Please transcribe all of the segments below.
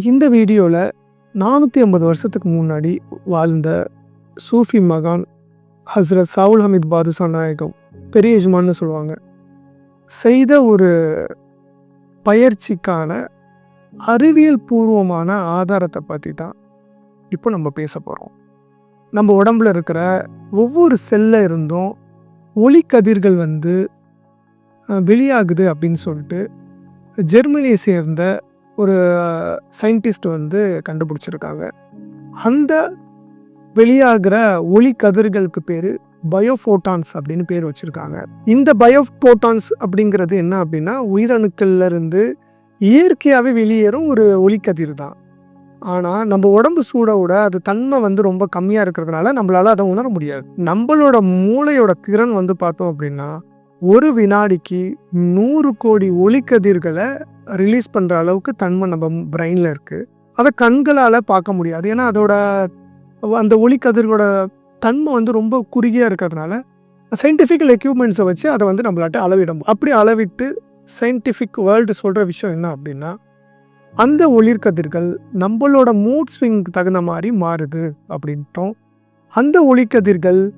இந்த வீடியோவில் நானூற்றி ஐம்பது வருஷத்துக்கு முன்னாடி வாழ்ந்த சூஃபி மகான் ஹஸ்ரத் சவுல் ஹமீத் பாதுஷா நாயகம் பெரிய எஜமான்னு சொல்லுவாங்க. செய்த ஒரு பயிற்சிக்கான அறிவியல் பூர்வமான ஆதாரத்தை பற்றி தான் இப்போ நம்ம பேச போகிறோம் நம்ம உடம்புல இருக்கிற ஒவ்வொரு செல்ல இருந்தும் ஒளிக்கதிர்கள் வந்து வெளியாகுது அப்படின்னு சொல்லிட்டு ஜெர்மனியை சேர்ந்த ஒரு சயின்டிஸ்ட் வந்து கண்டுபிடிச்சிருக்காங்க. அந்த வெளியாகிற ஒளி கதிர்களுக்கு பேர் பயோஃபோட்டான்ஸ் அப்படின்னு பேர் வச்சுருக்காங்க. இந்த பயோஃபோட்டான்ஸ் அப்படிங்கிறது என்ன அப்படின்னா உயிரணுக்கள்லேருந்து இயற்கையாகவே வெளியேறும் ஒரு ஒளிக்கதிர் தான். ஆனால் நம்ம உடம்பு சூட விட அது தன்மை வந்து ரொம்ப கம்மியாக இருக்கிறதுனால நம்மளால் அதை உணர முடியாது. நம்மளோட மூளையோட திறன் வந்து பார்த்தோம் அப்படின்னா ஒரு வினாடிக்கு நூறு கோடி ஒளிக்கதிர்களை ரிலீஸ் பண்ணுற அளவுக்கு தன்மை நம்ம பிரெயினில் இருக்குது அதை கண்களால் பார்க்க முடியாது. ஏன்னா அதோட அந்த ஒளிக்கதிர்களோட தன்மை வந்து ரொம்ப குறுகியாக இருக்கிறதுனால சயின்டிஃபிக்கல் எக்யூப்மெண்ட்ஸை வச்சு அதை வந்து நம்மளாட்ட அளவிட அப்படி அளவிட்டு சயின்டிஃபிக் வேர்ல்டு சொல்கிற விஷயம் என்ன அப்படின்னா அந்த ஒளிர்கதிர்கள் நம்மளோட மூட் ஸ்விங்க்கு தகுந்த மாதிரி மாறுது அப்படின்ட்டோம். அந்த ஒளிக்கதிர்கள்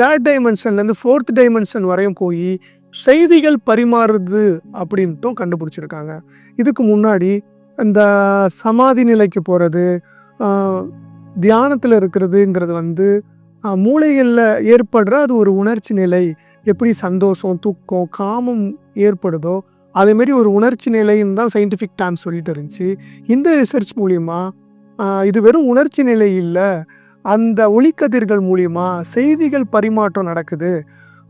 தேர்ட் டைமென்ஷன்லேருந்து ஃபோர்த் டைமென்ஷன் வரையும் போய் செய்திகள் பரிமாறுது அப்படின்ட்டும் கண்டுபிடிச்சிருக்காங்க. இதுக்கு முன்னாடி இந்த சமாதி நிலைக்கு போகிறது தியானத்தில் இருக்கிறதுங்கிறது வந்து மூளைகளில் ஏற்படுற அது ஒரு உணர்ச்சி நிலை. எப்படி சந்தோஷம் துக்கம் காமம் ஏற்படுதோ அதேமாரி ஒரு உணர்ச்சி நிலைன்னு தான் சயின்டிஃபிக் டேம் சொல்லிட்டு இருந்துச்சு. இந்த ரிசர்ச் மூலிமா இது வெறும் உணர்ச்சி நிலை இல்லை அந்த ஒளிக்கதிர்கள் மூலிமா செய்திகள் பரிமாற்றம் நடக்குது.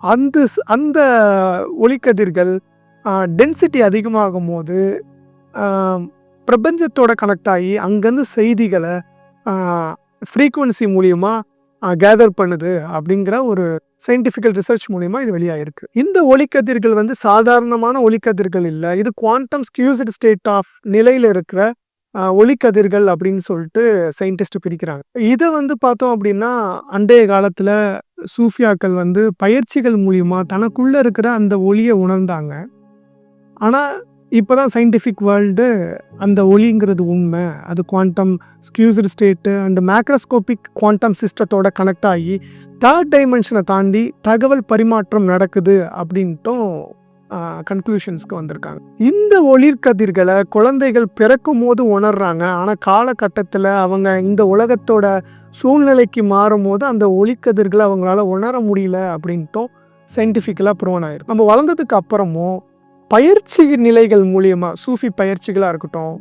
அந்த அந்த ஒளிக்கதிர்கள் டென்சிட்டி அதிகமாகும் போது பிரபஞ்சத்தோட கனெக்ட் ஆகி அங்கேருந்து செய்திகளை ஃப்ரீக்குவன்சி மூலியமாக கேதர் பண்ணுது அப்படிங்கிற ஒரு சயின்டிஃபிக்கல் ரிசர்ச் மூலிமா இது வெளியாகிருக்கு இந்த ஒளிக்கதிர்கள் வந்து சாதாரணமான ஒளிக்கதிர்கள் இல்லை. இது குவாண்டம் ஸ்கியூசிட் ஸ்டேட் ஆஃப் நிலையில் இருக்கிற ஒளிக்கதிர்கள் அப்படின்னு சொல்லிட்டு சயின்டிஸ்ட் பிரிக்கிறாங்க. இதை வந்து பார்த்தோம் அப்படின்னா அண்டைய காலத்தில் சூஃபியாக்கள் வந்து பயிற்சிகள் மூலியமா தனக்குள்ள இருக்கிற அந்த ஒளியை உணர்ந்தாங்க. ஆனால் இப்போ தான் சயின்டிஃபிக் வேர்ல்டு அந்த ஒளிங்கிறது உண்மை. அது quantum squeezed state and macroscopic quantum சிஸ்டத்தோட connect ஆகி தேர்ட் டைமென்ஷனை தாண்டி தகவல் பரிமாற்றம் நடக்குது அப்படின்ட்டும் கன்க்ளூஷன்ஸ்க்கு வந்திருக்காங்க. இந்த ஒளிர்கதிர்களை குழந்தைகள் பிறக்கும் போது உணர்றாங்க. ஆனால் காலகட்டத்தில் அவங்க இந்த உலகத்தோட சூழ்நிலைக்கு மாறும் போது அந்த ஒளிக்கதிர்களை அவங்களால உணர முடியல அப்படின்ட்டும் சயின்டிஃபிக்கலாக ப்ரூவன் ஆயிருக்கு. நம்ம வளர்ந்ததுக்கு அப்புறமும் பயிற்சி நிலைகள் மூலியமாக சூஃபி பயிற்சிகளாக இருக்கட்டும்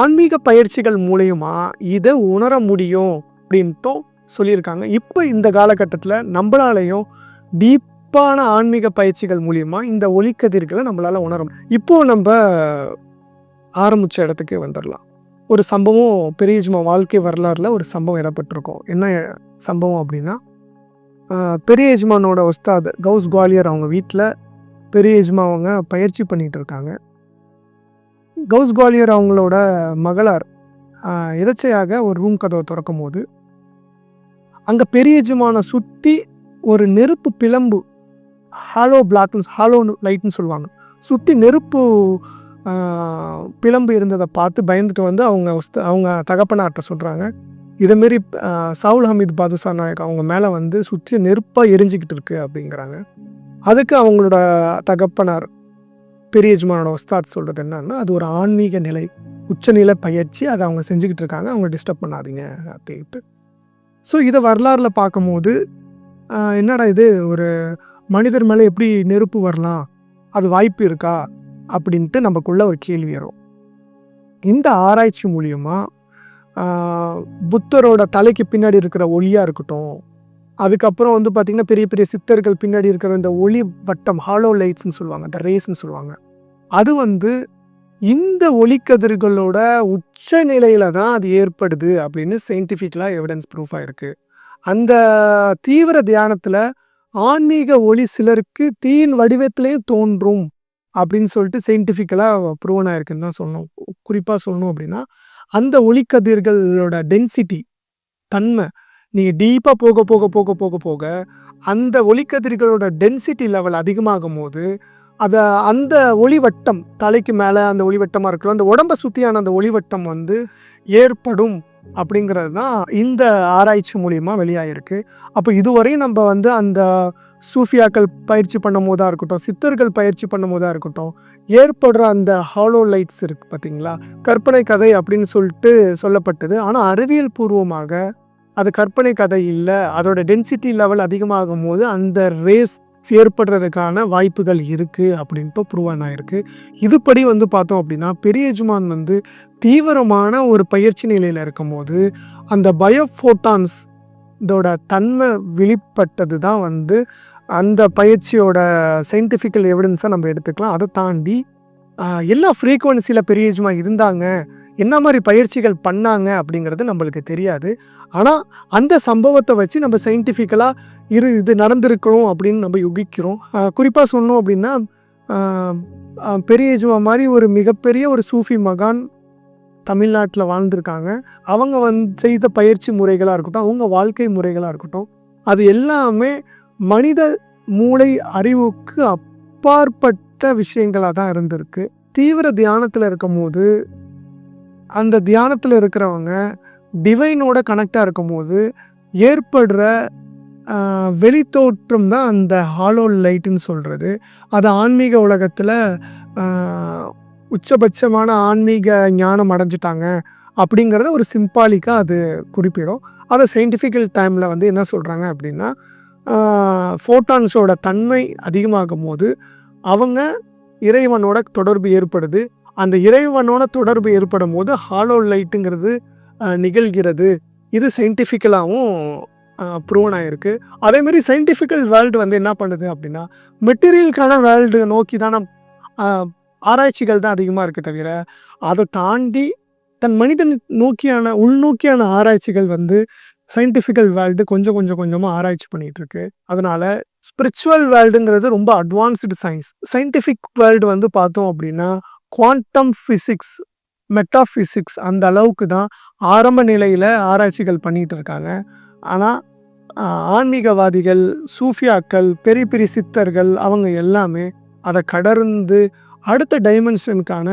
ஆன்மீக பயிற்சிகள் மூலயமா இதை உணர முடியும் அப்படின்ட்டும் சொல்லியிருக்காங்க. இப்போ இந்த காலகட்டத்தில் நம்மளாலையும் டீப் சிறப்பான ஆன்மீக பயிற்சிகள் மூலியமாக இந்த ஒளிக்கதிர்களை நம்மளால் உணர முடியும். இப்போ நம்ம ஆரம்பிச்ச இடத்துக்கு வந்துடலாம் ஒரு சம்பவம் பெரியஜ்மா வாழ்க்கை வரலாறுல ஒரு சம்பவம் இடப்பட்டிருக்கோம் என்ன சம்பவம் அப்படின்னா பெரிய எஜமானோட உஸ்தாத் கௌஸ் குவாலியர் அவங்க வீட்டில் பெரிய எஜ்மா அவங்க பயிற்சி பண்ணிட்டு இருக்காங்க. கௌஸ் குவாலியர் அவங்களோட மகளார் ஆஹ், ஒரு ரூம் கதவை திறக்கும் போது அங்கே பெரிய எஜமான சுற்றி ஒரு நெருப்பு பிளம்பு ஹாலோ பிளாக்னு ஹாலோ லைட்னு சொல்லுவாங்க. சுற்றி நெருப்பு பிளம்பு இருந்ததை பார்த்து பயந்துட்டு வந்து அவங்க அவங்க தகப்பனார்ட்ட சொல்கிறாங்க இதேமாரி சவுல் ஹமீத் பாதுஷா நாயக் அவங்க மேலே வந்து சுற்றி நெருப்பாக எரிஞ்சிக்கிட்டு இருக்கு அப்படிங்கிறாங்க. அதுக்கு அவங்களோட தகப்பனார் பெரியஜ்மானோட உஸ்தாத் சொல்கிறது என்னன்னா அது ஒரு ஆன்மீக நிலை உச்சநிலை பயிற்சி அதை அவங்க செஞ்சுக்கிட்டு இருக்காங்க. அவங்க டிஸ்டர்ப் பண்ணாதீங்க அப்படின்ட்டு. ஸோ இதை வரலாறுல பார்க்கும்போது என்னடா இது? ஒரு மனிதர் மேலே எப்படி நெருப்பு வரலாம்? அது வாய்ப்பு இருக்கா? அப்படின்ட்டு நமக்குள்ள ஒரு கேள்வி வரும். இந்த ஆராய்ச்சி மூலியமாக புத்தரோட தலைக்கு பின்னாடி இருக்கிற ஒளியாக இருக்கட்டும் அதுக்கப்புறம் வந்து பார்த்திங்கன்னா பெரிய பெரிய சித்தர்கள் பின்னாடி இருக்கிற இந்த ஒளி வட்டம் ஹாலோ லைட்ஸ்னு சொல்லுவாங்க இந்த ரேஸ்ன்னு சொல்லுவாங்க. அது வந்து இந்த ஒளிக்கதிர்களோட உச்ச நிலையில தான் அது ஏற்படுது அப்படின்னு சயின்டிஃபிக்கலாக எவிடன்ஸ் ப்ரூஃப் ஆயிருக்கு அந்த தீவிர தியானத்தில் ஆன்மீக ஒளி சிலருக்கு தீயின் வடிவத்திலே தோன்றும் அப்படின்னு சொல்லிட்டு சயின்டிஃபிக்கலாக ப்ரூவன் ஆயிருக்குன்னு தான் சொல்லணும். குறிப்பாக சொல்லணும் அப்படின்னா அந்த ஒளிக்கதிர்களோட டென்சிட்டி தன்மை நீங்கள் டீப்பாக போக போக போக போக போக அந்த ஒளிக்கதிர்களோட டென்சிட்டி லெவல் அதிகமாகும் போது அதை அந்த ஒளிவட்டம் தலைக்கு மேலே அந்த ஒளிவட்டமாக இருக்கலாம் அந்த உடம்பை சுற்றியான அந்த ஒளிவட்டம் வந்து ஏற்படும். அப்படிங்கிறது தான் இந்த ஆராய்ச்சி மூலிமா வெளியாகிருக்கு அப்போ இதுவரையும் நம்ம வந்து அந்த சூஃபியாக்கள் பயிற்சி பண்ணும் போதாக இருக்கட்டும் சித்தர்கள் பயிற்சி பண்ணும் போதாக இருக்கட்டும் ஏற்படுற அந்த ஹாலோ லைட்ஸ் இருக்குது பார்த்தீங்களா கற்பனை கதை அப்படின்னு சொல்லிட்டு சொல்லப்பட்டது. ஆனால் அறிவியல் பூர்வமாக அது கற்பனை கதை இல்லை. அதோட டென்சிட்டி லெவல் அதிகமாகும் போது அந்த ரேஸ் ஏற்படுறதுக்கான வாய்ப்புகள் இருக்குது அப்படின்ட்டு ப்ரூவன் ஆயிருக்கு இதுபடி வந்து பார்த்தோம் அப்படின்னா பெரிய எஜுமான் வந்து தீவிரமான ஒரு பயிற்சி நிலையில் இருக்கும்போது அந்த பயோஃபோட்டான்ஸ் இதோட தன்மை வெளிப்பட்டது தான் வந்து அந்த பயிற்சியோட சயின்டிஃபிக்கல் எவிடன்ஸை நம்ம எடுத்துக்கலாம். அதை தாண்டி எல்லா ஃப்ரீக்குவன்சியில் பெரிய எஜுமா இருந்தாங்க. என்ன மாதிரி பயிற்சிகள் பண்ணாங்க அப்படிங்கிறது நம்மளுக்கு தெரியாது. ஆனால் அந்த சம்பவத்தை வச்சு நம்ம சயின்டிஃபிக்கலாக இரு இது நடந்திருக்கணும் அப்படின்னு நம்ம யுகிக்கிறோம். குறிப்பாக சொன்னோம் அப்படின்னா பெரிய எஜுமா மாதிரி ஒரு மிகப்பெரிய ஒரு சூஃபி மகான் தமிழ்நாட்டில் வாழ்ந்திருக்காங்க. அவங்க வந்து செய்த பயிற்சி முறைகளாக இருக்கட்டும் அவங்க வாழ்க்கை முறைகளாக இருக்கட்டும் அது எல்லாமே மனித மூளை அறிவுக்கு அப்பாற்பட்ட விஷயங்களாக தான் இருந்திருக்கு. தீவிர தியானத்தில் இருக்கும்போது அந்த தியானத்தில் இருக்கிறவங்க டிவைனோட கனெக்டாக இருக்கும்போது ஏற்படுற வெளித்தோற்றம் தான் அந்த ஹாலோ லைட்டுன்னு சொல்கிறது அது ஆன்மீக உலகத்தில் உச்சபட்சமான ஆன்மீக ஞானம் அடைஞ்சிட்டாங்க அப்படிங்கிறத ஒரு சிம்பாலிக்காக அது குறிப்பிடும். அதை சயின்டிஃபிக்கல் டைமில் வந்து என்ன சொல்கிறாங்க அப்படின்னா ஃபோட்டான்ஸோட தன்மை அதிகமாகும் போது அவங்க இறைவனோட தொடர்பு ஏற்படுது. அந்த இறைவனோட தொடர்பு ஏற்படும் போது ஹாலோ லைட்டுங்கிறது நிகழ்கிறது. இது சயின்டிஃபிக்கலாகவும் ப்ரூவன் ஆகிருக்கு அதேமாரி சயின்டிஃபிக்கல் வேர்ல்டு வந்து என்ன பண்ணுது அப்படின்னா மெட்டீரியலுக்கான வேர்ல்டு நோக்கி தான் ஆராய்ச்சிகள் தான் அதிகமாக இருக்குது தவிர அதை தாண்டி தன் மனிதன் நோக்கியான உள்நோக்கியான ஆராய்ச்சிகள் வந்து சயின்டிஃபிக்கல் வேர்ல்டு கொஞ்சம் கொஞ்சம் கொஞ்சமாக ஆராய்ச்சி பண்ணிகிட்டு இருக்கு. ஸ்பிரிச்சுவல் வேர்ல்டுங்கிறது ரொம்ப அட்வான்ஸ்டு சயின்ஸ் சயின்டிஃபிக் வேர்ல்டு வந்து பார்த்தோம் அப்படின்னா குவாண்டம் ஃபிசிக்ஸ் மெட்டாஃபிசிக்ஸ் அந்த அளவுக்கு தான் ஆரம்ப நிலையில் ஆராய்ச்சிகள் பண்ணிகிட்டு இருக்காங்க. ஆனால் ஆன்மீகவாதிகள் சூஃபியாக்கள் பெரிய பெரிய சித்தர்கள் அவங்க எல்லாமே அதை கடந்து அடுத்த டைமென்ஷனுக்கான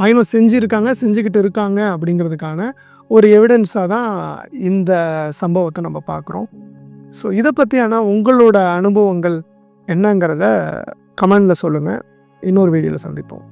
பயணம் செஞ்சுருக்காங்க செஞ்சுக்கிட்டு இருக்காங்க அப்படிங்கிறதுக்கான ஒரு எவிடன்ஸாக தான் இந்த சம்பவத்தை நம்ம பார்க்குறோம். ஸோ இதை பற்றி ஆனால் உங்களோட அனுபவங்கள் என்னங்கிறத கமெண்டில் சொல்லுங்கள் இன்னொரு வீடியோவில் சந்திப்போம்.